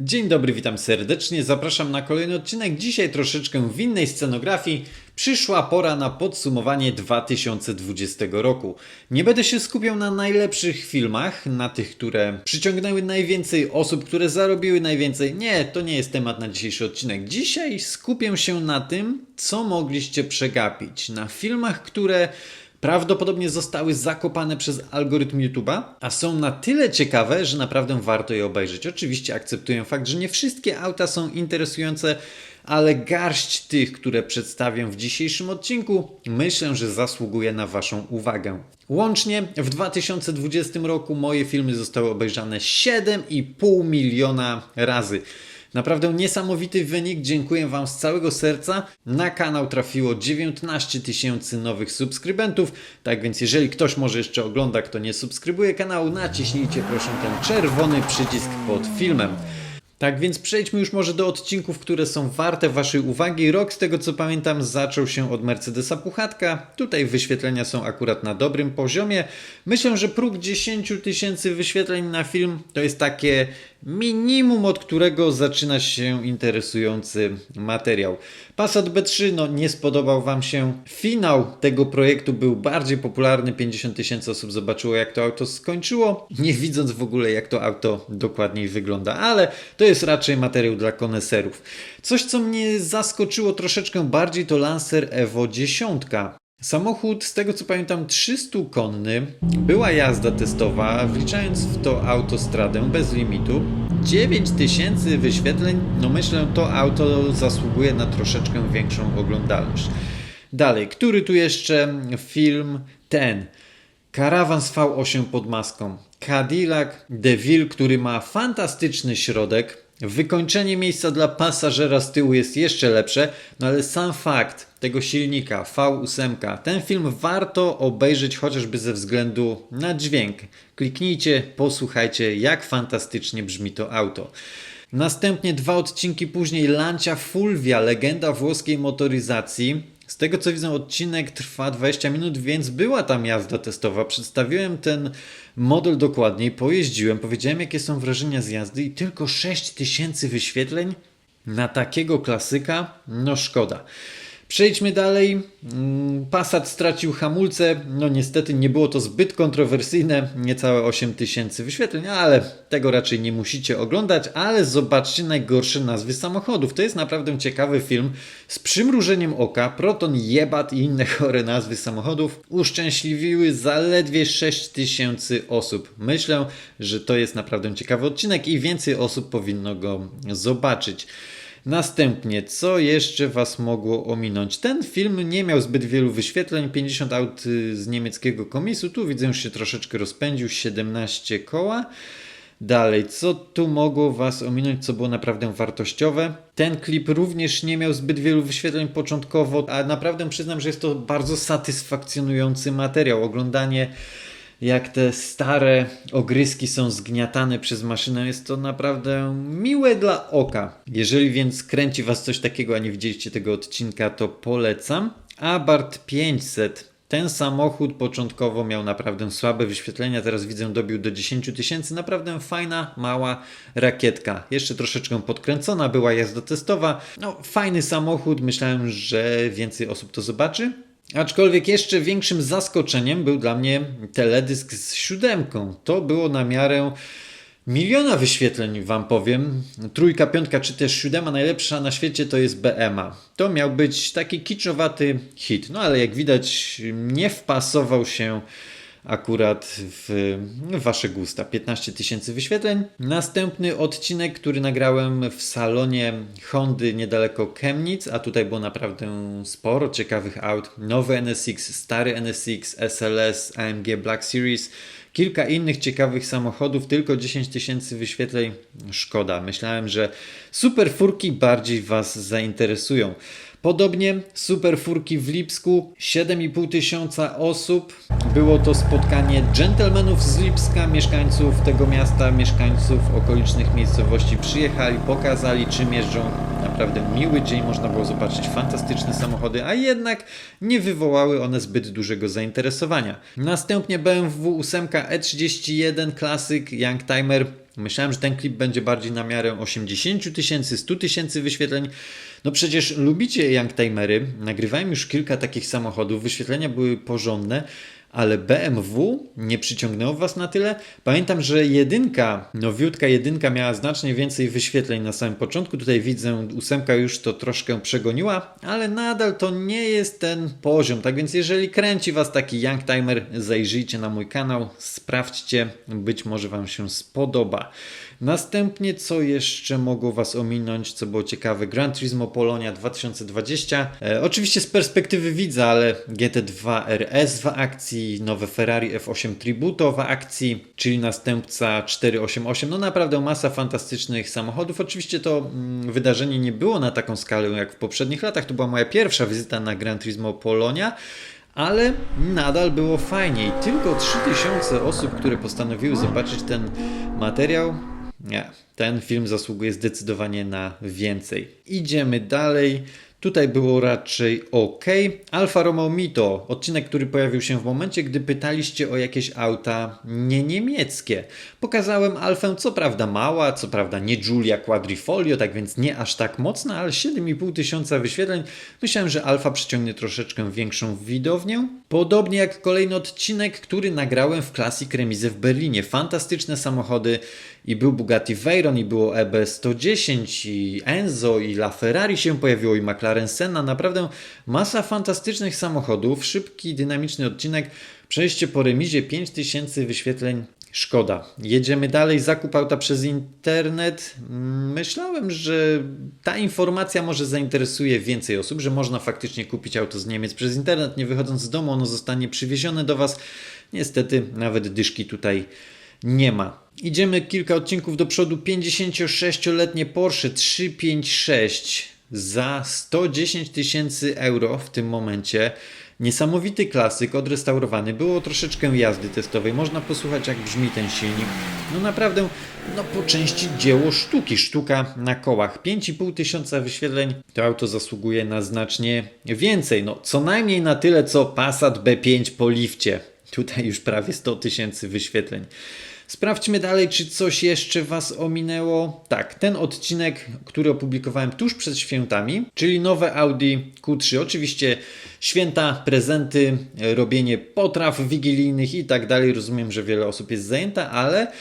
Dzień dobry, witam serdecznie. Zapraszam na kolejny odcinek. Dzisiaj troszeczkę w innej scenografii. Przyszła pora na podsumowanie 2020 roku. Nie będę się skupiał na najlepszych filmach, na tych, które przyciągnęły najwięcej osób, które zarobiły najwięcej. Nie, to nie jest temat na dzisiejszy odcinek. Dzisiaj skupię się na tym, co mogliście przegapić. Na filmach, które prawdopodobnie zostały zakopane przez algorytm YouTube'a, a są na tyle ciekawe, że naprawdę warto je obejrzeć. Oczywiście akceptuję fakt, że nie wszystkie auta są interesujące, ale garść tych, które przedstawię w dzisiejszym odcinku, myślę, że zasługuje na Waszą uwagę. Łącznie w 2020 roku moje filmy zostały obejrzane 7,5 miliona razy. Naprawdę niesamowity wynik, dziękuję Wam z całego serca. Na kanał trafiło 19 tysięcy nowych subskrybentów, tak więc jeżeli ktoś może jeszcze ogląda, kto nie subskrybuje kanału, naciśnijcie proszę ten czerwony przycisk pod filmem. Tak więc przejdźmy już może do odcinków, które są warte Waszej uwagi. Rok, z tego co pamiętam, zaczął się od Mercedesa Puchatka. Tutaj wyświetlenia są akurat na dobrym poziomie. Myślę, że próg 10 tysięcy wyświetleń na film to jest takie minimum, od którego zaczyna się interesujący materiał. Passat B3 no, nie spodobał Wam się. Finał tego projektu był bardziej popularny. 50 tysięcy osób zobaczyło, jak to auto skończyło, nie widząc w ogóle, jak to auto dokładniej wygląda, ale to jest raczej materiał dla koneserów. Coś, co mnie zaskoczyło troszeczkę bardziej, to Lancer Evo 10. Samochód, z tego co pamiętam, 300-konny. Była jazda testowa, wliczając w to autostradę bez limitu. 9000 wyświetleń, no myślę, to auto zasługuje na troszeczkę większą oglądalność. Dalej, który tu jeszcze film? Ten. Karawan z V8 pod maską. Cadillac DeVille, który ma fantastyczny środek. Wykończenie miejsca dla pasażera z tyłu jest jeszcze lepsze, no ale sam fakt tego silnika V8, ten film warto obejrzeć chociażby ze względu na dźwięk. Kliknijcie, posłuchajcie, jak fantastycznie brzmi to auto. Następnie dwa odcinki później Lancia Fulvia, legenda włoskiej motoryzacji. Z tego co widzę, odcinek trwa 20 minut, więc była tam jazda testowa. Przedstawiłem ten model dokładniej, pojeździłem, powiedziałem jakie są wrażenia z jazdy i tylko 6000 wyświetleń na takiego klasyka, no szkoda. Przejdźmy dalej. Mm, Passat stracił hamulce. No niestety nie było to zbyt kontrowersyjne. Niecałe 8 tysięcy wyświetleń, ale tego raczej nie musicie oglądać. Ale zobaczcie najgorsze nazwy samochodów. To jest naprawdę ciekawy film. Z przymrużeniem oka Proton, Jebat i inne chore nazwy samochodów uszczęśliwiły zaledwie 6 tysięcy osób. Myślę, że to jest naprawdę ciekawy odcinek i więcej osób powinno go zobaczyć. Następnie, co jeszcze Was mogło ominąć? Ten film nie miał zbyt wielu wyświetleń, 50 aut y, z niemieckiego komisu, tu widzę, że się troszeczkę rozpędził, 17 koła. Dalej, co tu mogło Was ominąć, co było naprawdę wartościowe? Ten klip również nie miał zbyt wielu wyświetleń początkowo, a naprawdę przyznam, że jest to bardzo satysfakcjonujący materiał. Oglądanie jak te stare ogryski są zgniatane przez maszynę, jest to naprawdę miłe dla oka. Jeżeli więc kręci Was coś takiego, a nie widzieliście tego odcinka, to polecam. Abarth 500. Ten samochód początkowo miał naprawdę słabe wyświetlenia, teraz widzę dobił do 10 tysięcy. Naprawdę fajna, mała rakietka. Jeszcze troszeczkę podkręcona, była jazda testowa. No, fajny samochód, myślałem, że więcej osób to zobaczy. Aczkolwiek jeszcze większym zaskoczeniem był dla mnie teledysk z siódemką. To było na miarę miliona wyświetleń, wam powiem. Trójka, piątka czy też siódema najlepsza na świecie to jest BMA. To miał być taki kiczowaty hit. No ale jak widać nie wpasował się akurat w wasze gusta. 15 tysięcy wyświetleń. Następny odcinek, który nagrałem w salonie Hondy niedaleko Chemnitz, a tutaj było naprawdę sporo ciekawych aut. Nowy NSX, stary NSX, SLS, AMG Black Series, kilka innych ciekawych samochodów, tylko 10 tysięcy wyświetleń. Szkoda. Myślałem, że super furki bardziej was zainteresują. Podobnie super furki w Lipsku, 7,5 tysiąca osób. Było to spotkanie dżentelmenów z Lipska, mieszkańców tego miasta, mieszkańców okolicznych miejscowości przyjechali, pokazali czym jeżdżą. Naprawdę miły dzień, można było zobaczyć fantastyczne samochody, a jednak nie wywołały one zbyt dużego zainteresowania. Następnie BMW 8 E31 Classic Youngtimer Myślałem, że ten klip będzie bardziej na miarę 80 tysięcy, 100 tysięcy wyświetleń. No przecież lubicie Youngtimery. Nagrywałem już kilka takich samochodów. Wyświetlenia były porządne ale BMW nie przyciągnęło Was na tyle. Pamiętam, że jedynka, nowiutka jedynka miała znacznie więcej wyświetleń na samym początku. Tutaj widzę, ósemka już to troszkę przegoniła, ale nadal to nie jest ten poziom. Tak więc jeżeli kręci Was taki Youngtimer, zajrzyjcie na mój kanał, sprawdźcie, być może Wam się spodoba. Następnie, co jeszcze mogło Was ominąć, co było ciekawe, Gran Turismo Polonia 2020. E, oczywiście z perspektywy widza, ale GT2 RS w akcji, nowe Ferrari F8 Tributo w akcji, czyli następca 488. No naprawdę masa fantastycznych samochodów. Oczywiście to mm, wydarzenie nie było na taką skalę jak w poprzednich latach. To była moja pierwsza wizyta na Gran Turismo Polonia ale nadal było fajnie i tylko 3000 osób, które postanowiły zobaczyć ten materiał, nie, ten film zasługuje zdecydowanie na więcej. Idziemy dalej. Tutaj było raczej ok. Alfa Romeo Mito, odcinek, który pojawił się w momencie, gdy pytaliście o jakieś auta nie niemieckie. Pokazałem Alfę, co prawda mała, co prawda nie Giulia Quadrifoglio, tak więc nie aż tak mocna, ale 7,5 tysiąca wyświetleń. Myślałem, że Alfa przyciągnie troszeczkę większą widownię. Podobnie jak kolejny odcinek, który nagrałem w Classic Remise w Berlinie. Fantastyczne samochody i był Bugatti Veyron, i było EB110, i Enzo, i LaFerrari się pojawiło, i McLaren Senna. Naprawdę masa fantastycznych samochodów. Szybki, dynamiczny odcinek. Przejście po remizie 5000 wyświetleń. Szkoda. Jedziemy dalej. Zakup auta przez internet. Myślałem, że ta informacja może zainteresuje więcej osób, że można faktycznie kupić auto z Niemiec przez internet, nie wychodząc z domu. Ono zostanie przywiezione do Was. Niestety, nawet dyszki tutaj nie ma. Idziemy kilka odcinków do przodu. 56-letnie Porsche 356 za 110 tysięcy euro w tym momencie. Niesamowity klasyk, odrestaurowany. Było troszeczkę jazdy testowej. Można posłuchać, jak brzmi ten silnik. No naprawdę, no po części dzieło sztuki. Sztuka na kołach. 5,5 tysiąca wyświetleń. To auto zasługuje na znacznie więcej. No, co najmniej na tyle, co Passat B5 po lifcie. Tutaj już prawie 100 tysięcy wyświetleń. Sprawdźmy dalej, czy coś jeszcze Was ominęło. Tak, ten odcinek, który opublikowałem tuż przed świętami, czyli nowe Audi Q3. Oczywiście święta, prezenty, robienie potraw wigilijnych i tak dalej. Rozumiem, że wiele osób jest zajęta, ale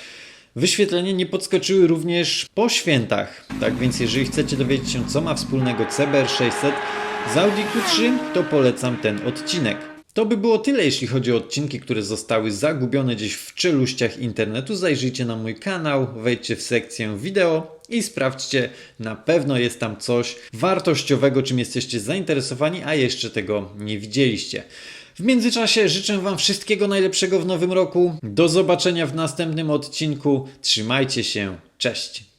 wyświetlenia nie podskoczyły również po świętach. Tak więc, jeżeli chcecie dowiedzieć się, co ma wspólnego CBR 600 z Audi Q3, to polecam ten odcinek. To by było tyle, jeśli chodzi o odcinki, które zostały zagubione gdzieś w czeluściach internetu. Zajrzyjcie na mój kanał, wejdźcie w sekcję wideo i sprawdźcie, na pewno jest tam coś wartościowego, czym jesteście zainteresowani, a jeszcze tego nie widzieliście. W międzyczasie życzę Wam wszystkiego najlepszego w nowym roku. Do zobaczenia w następnym odcinku. Trzymajcie się. Cześć.